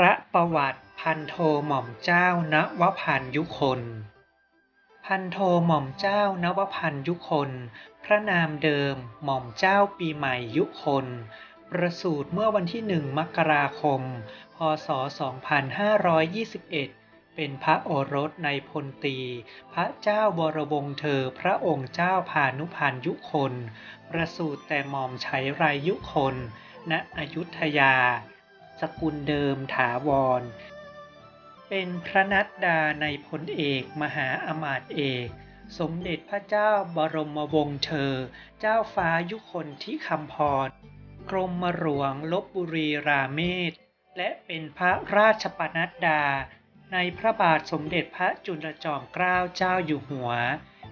พระประวัติพันโทหม่อมเจ้านวพันยุคน พันโทหม่อมเจ้านวพันยุคน พระนามเดิมหม่อมเจ้าปีใหม่ยุคน ประสูติเมื่อวันที่หนึ่งมกราคม พศ 2521 เป็นพระโอรสในพลตรีพระเจ้าวรวงศ์เธอพระองค์เจ้าพานุพันยุคน ประสูติแต่หม่อมชัยไรยุคน ณอยุธยา สกุลเดิมถาวร เป็นพระนัดดาในพลเอกมหาอมาตย์เอก สมเด็จพระเจ้าบรมวงศ์เธอ เจ้าฟ้ายุคนที่คำพร กรมหลวงลบบุรีราเมศ และเป็นพระราชปนัดดา ในพระบาทสมเด็จพระจุลจอมเกล้าเจ้าอยู่หัว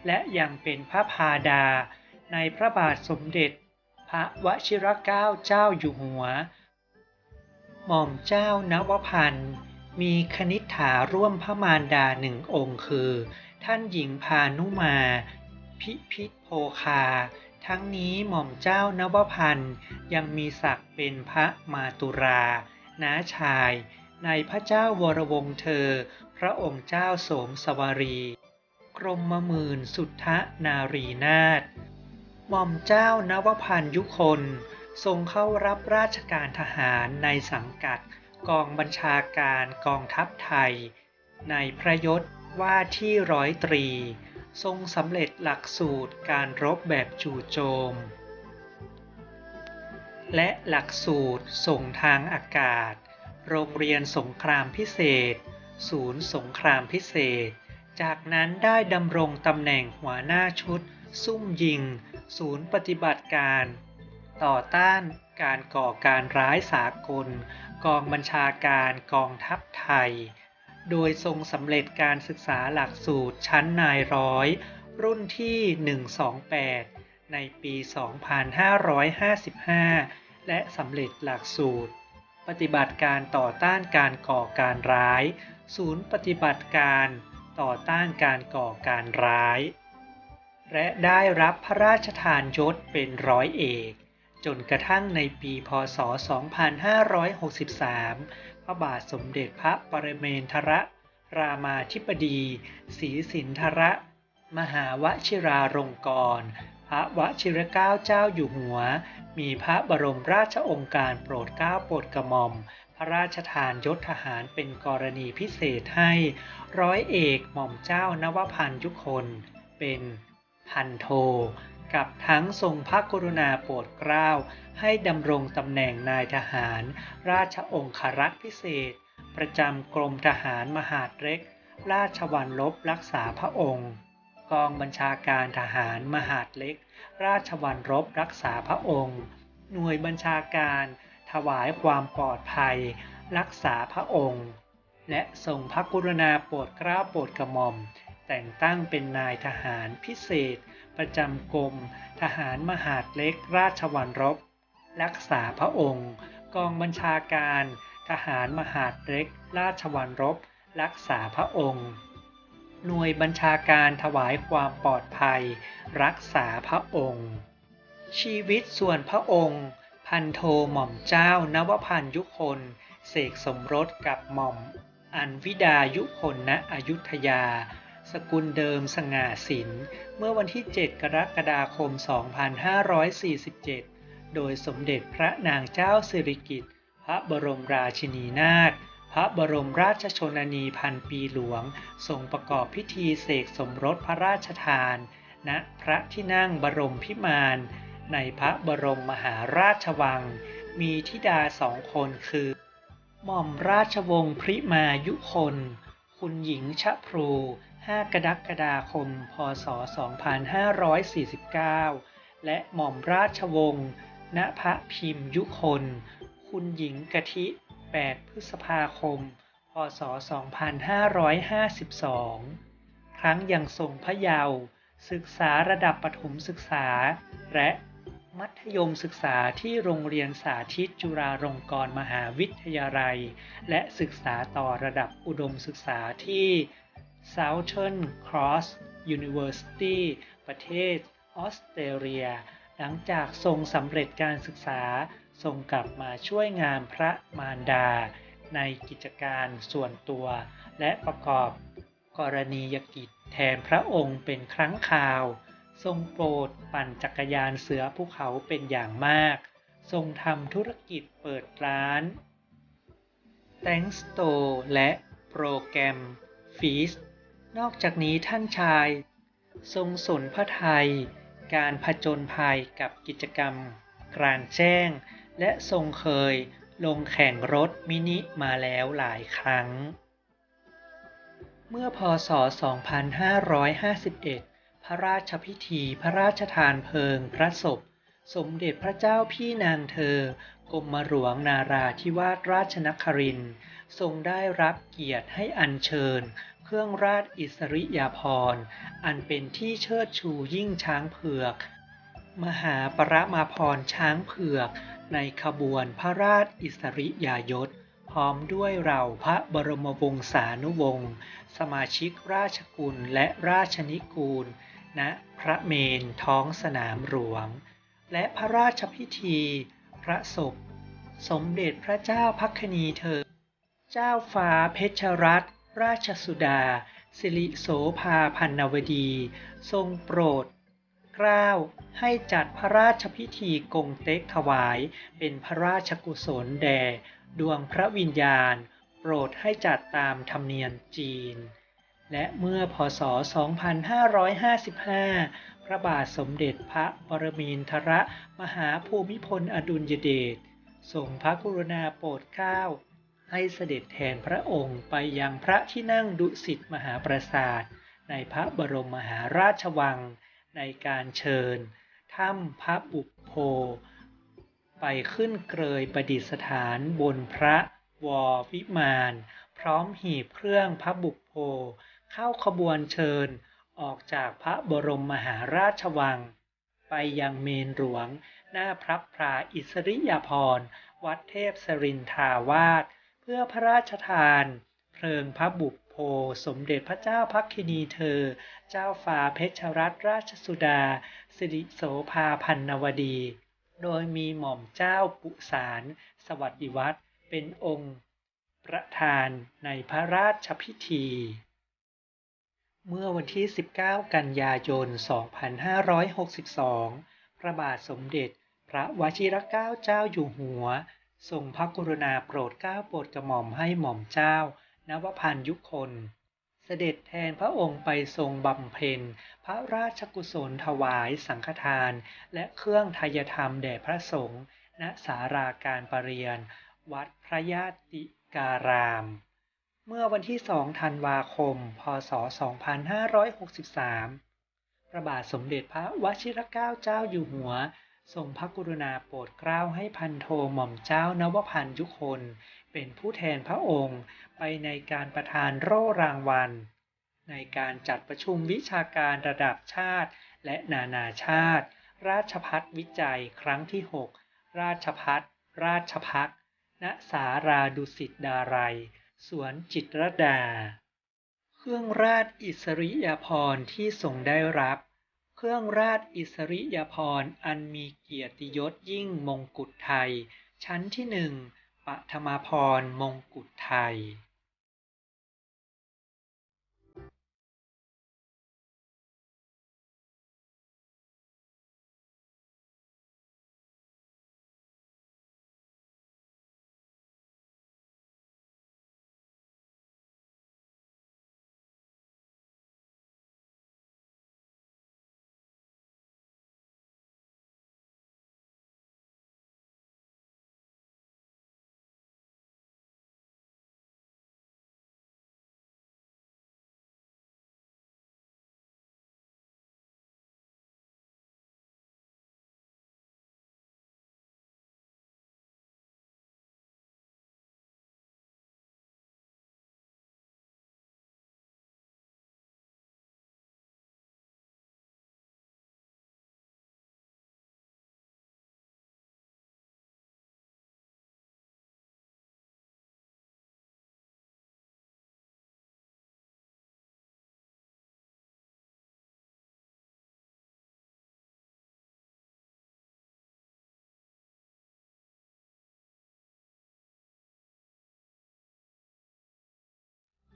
และยังเป็นพระพาดา ในพระบาทสมเด็จ พระวชิรเกล้าเจ้าอยู่หัว หม่อมเจ้านวพันธ์มีคณิษฐาร่วมพระมารดาหนึ่งองค์คือ ท่านหญิงพานุมา พิพิธโภคา ทั้งนี้หม่อมเจ้านวพันธ์ยังมีศักดิ์เป็นพระมาตุราน้าชาย ในพระเจ้าวรวงเธอ พระองค์เจ้าโสมสวารี กรมมมื่นสุทธนารีนาถหม่อมเจ้านวพันธ์ยุคน ทรงเข้ารับราชการทหารในสังกัดกองบัญชาการกองทัพไทย ในพระยศว่าที่ร้อยตรี ทรงสำเร็จหลักสูตรการรบแบบจู่โจม และหลักสูตรส่งทางอากาศ โรงเรียนสงครามพิเศษ ศูนย์สงครามพิเศษ จากนั้นได้ดำรงตำแหน่งหัวหน้าชุด ซุ่มยิง ศูนย์ปฏิบัติการ ต่อต้านการก่อการร้ายสากล กองบัญชาการกองทัพไทย โดยทรงสำเร็จการศึกษาหลักสูตรชั้นนายร้อย รุ่นที่ 128 ในปี 2555 และสำเร็จหลักสูตร ปฏิบัติการต่อต้านการก่อการร้าย ศูนย์ปฏิบัติการต่อต้านการก่อการร้าย และได้รับพระราชทานยศเป็นร้อยเอก จนกระทั่งในปีพศ 2563 พระบาทสมเด็จพระปรเมนทรรามาธิบดีศรีสินธรมหาวชิราลงกรณ์พระวชิรเกล้าเจ้าอยู่หัว มีพระบรมราชโองการโปรดเกล้าโปรดกระหม่อม พระราชทานยศทหารเป็นกรณีพิเศษให้ ร้อยเอกหม่อมเจ้านวพันธ์ยุคน เป็นพันโท กับทั้งทรงพระกรุณาโปรดเกล้าให้ดำรงตำแหน่งนายทหาร ราชองครักษ์พิเศษ ประจำกรมทหารมหาดเล็ก ราชวัลลบรักษาพระองค์ กองบัญชาการทหารมหาดเล็ก ราชวัลรบรักษาพระองค์ หน่วยบัญชาการ ถวายความปลอดภัย รักษาพระองค์ และทรงพระกรุณาโปรดเกล้าโปรดกระหม่อม แต่งตั้งเป็นนายทหารพิเศษ ประจำกรม ทหารมหาดเล็กราชวัลรบ รักษาพระองค์ กองบัญชาการ ทหารมหาดเล็ก ราชวัลรบ รักษาพระองค์ หน่วยบัญชาการถวายความปลอดภัย รักษาพระองค์ ชีวิตส่วนพระองค์ พันโทหม่อมเจ้านวพันยุคนเสกสมรสกับหม่อม อันวิดายุคนณอยุธยา สกุลเดิมสง่าสิน เมื่อวันที่ 7 กรกฎาคม 2547 โดยสมเด็จพระนางเจ้าสิริกิติ์ พระบรมราชินีนาถ พระบรมราชชนนีพันปีหลวง ทรงประกอบพิธีเสกสมรสพระราชทาน ณ พระที่นั่งบรมพิมานในพระบรมมหาราชวัง มีธิดาสองคนคือหม่อมราชวงศ์พริมายุคน คุณหญิงชะพลู 5 กรกฎาคม พศ 2549 และหม่อมราชวงศ์ ณพระพิมยุคน คุณหญิงกะทิ 8 พฤษภาคม พศ 2552 ครั้งยังทรงพระเยาว์ศึกษาระดับประถมศึกษา และมัธยมศึกษาที่โรงเรียนสาธิตจุฬาลงกรณ์มหาวิทยาลัย และศึกษาต่อระดับอุดมศึกษาที่ Southern Cross University ประเทศออสเตรเลีย หลังจากทรงสำเร็จการศึกษาทรงกลับมาช่วยงานพระมารดา ในกิจการส่วนตัว และประกอบกรณียกิจแทนพระองค์เป็นครั้งคราว ทรงโปรดปั่นจักรยานเสือภูเขาเป็นอย่างมาก ทรงทำธุรกิจเปิดร้าน Thanks Store และโปรแกรม Feast นอกจากนี้ท่านชาย ทรงสนพระไทย การผจญภัยกับกิจกรรม กลางแจ้ง และทรงเคยลงแข่งรถมินิมาแล้วหลายครั้ง เมื่อพศ 2551 พระราชพิธีพระราชทานเพลิงพระศพ สมเด็จพระเจ้าพี่นางเธอกรมหลวงนาราธิวาสราชนครินทรงได้รับเกียรติให้อัญเชิญ รื่องราชอิสริยาภรณ์ อันเป็นที่เชิดชูยิ่งช้างเผือก มหาปรมาพรช้างเผือก ในขบวนพระราชอิสริยยศ พร้อมด้วยเราพระบรมวงศานุวงศ์สมาชิกราชกุลและราชนิกูล ณพระเมนท้องสนามหลวง และพระราชพิธี พระศพ สมเด็จพระเจ้าพักนีเธอ เจ้าฟ้าเพชรรัตน ราชสุดา สิริโสภาพันนวดี ทรงโปรดเกล้าให้จัดพระราชพิธีกงเต็กถวาย เป็นพระราชกุศลแด่ดวงพระวิญญาณ โปรดให้จัดตามธรรมเนียมจีน และเมื่อพศ 2555 พระบาทสมเด็จพระปรมินทรมหาภูมิพลอดุลยเดชทรงพระกรุณาโปรดเกล้า ให้เสด็จแทนพระองค์ไปยังพระที่นั่งดุสิตมหาปราสาท ในพระบรมมหาราชวัง ในการเชิญถ้ำพระบุพโพไปขึ้นเกยประดิษฐานบนพระวรวิมานพร้อมหีบเครื่องพระบุพโพเข้าขบวนเชิญออกจากพระบรมมหาราชวัง ไปยังเมนหลวง หน้าพระพราอิสริยาภรณ์ วัดเทพสรินทราวาส เพื่อพระราชทาน เพลิงพระบุพโพสมเด็จพระเจ้าพักคินีเธอ เจ้าฟ้าเพชรรัตนราชสุดา สิริโสภาพันนวดี โดยมีหม่อมเจ้าปุสารสวัสดิวัฒน์เป็นองค์ ประธานในพระราชพิธี เมื่อวันที่ 19 กันยายน 2562 พระบาทสมเด็จพระวชิรเกล้าเจ้าอยู่หัว ทรงพระกรุณาโปรดเกล้าโปรดกระหม่อมให้หม่อมเจ้านวพันยุคนเสด็จแทนพระองค์ไปทรงบำเพ็ญ พระราชกุศลถวายสังฆทาน และเครื่องทายธรรมแด่พระสงฆ์ณสาราการประเรียน วัดพระญาติการาม เมื่อวันที่ 2 ธันวาคม พศ 2563 พระบาทสมเด็จพระวชิรเกล้าเจ้าอยู่หัว ทรงพระกรุณาโปรดเกล้าให้พันโทหม่อมเจ้านวพันธ์ยุคน เป็นผู้แทนพระองค์ไปในการประทานโล่รางวัล ในการจัดประชุมวิชาการระดับชาติ และนานาชาติ ราชพัฒวิจัยครั้งที่ 6 ราชพัฒราชพักณสาราดุสิตดารัยสวนจิตรดา เครื่องราชอิสริยาภรณ์ที่ทรงได้รับ รื่องราชอิสริยาภรณ์อันมีเกียรติยศยิ่งมงกุฎไทย ชั้นที่หนึ่งปฐมาภรณ์มงกุฎไทย